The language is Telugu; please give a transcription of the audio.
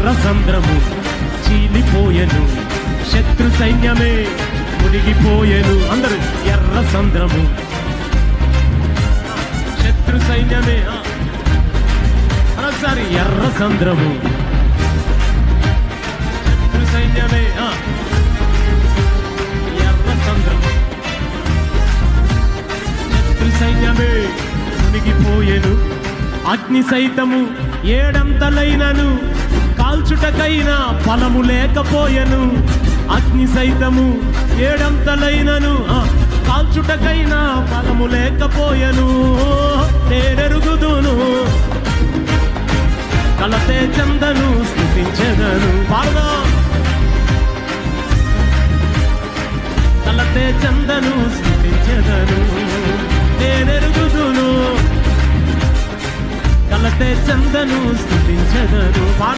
ఎర్ర సంద్రము చీలిపోయెను. శత్రు సైన్యమే మునిగిపోయెను. అందరు ఎర్ర సంద్రము. శత్రు సైన్యమే ఆ. ఒకసారి ఎర్ర సంద్రము. శత్రు సైన్యమే ఆ. ఎర్ర సంద్రము. శత్రు సైన్యమే మునిగిపోయెను. అగ్ని సైతము ఏడంతలైనను. కాల్చుటకైనా ఫలము లేకపోయెను అగ్ని సైతము ఏడంతలైనను కాల్చుటకైనా ఫలము లేకపోయెను. నేనెరుగుదును కలతే చందను స్థుతించెదను. పాడదా. కలతే చందను స్థుతించెదను. నేనెరుగుదును కలతే చందను స్థుతించెదను.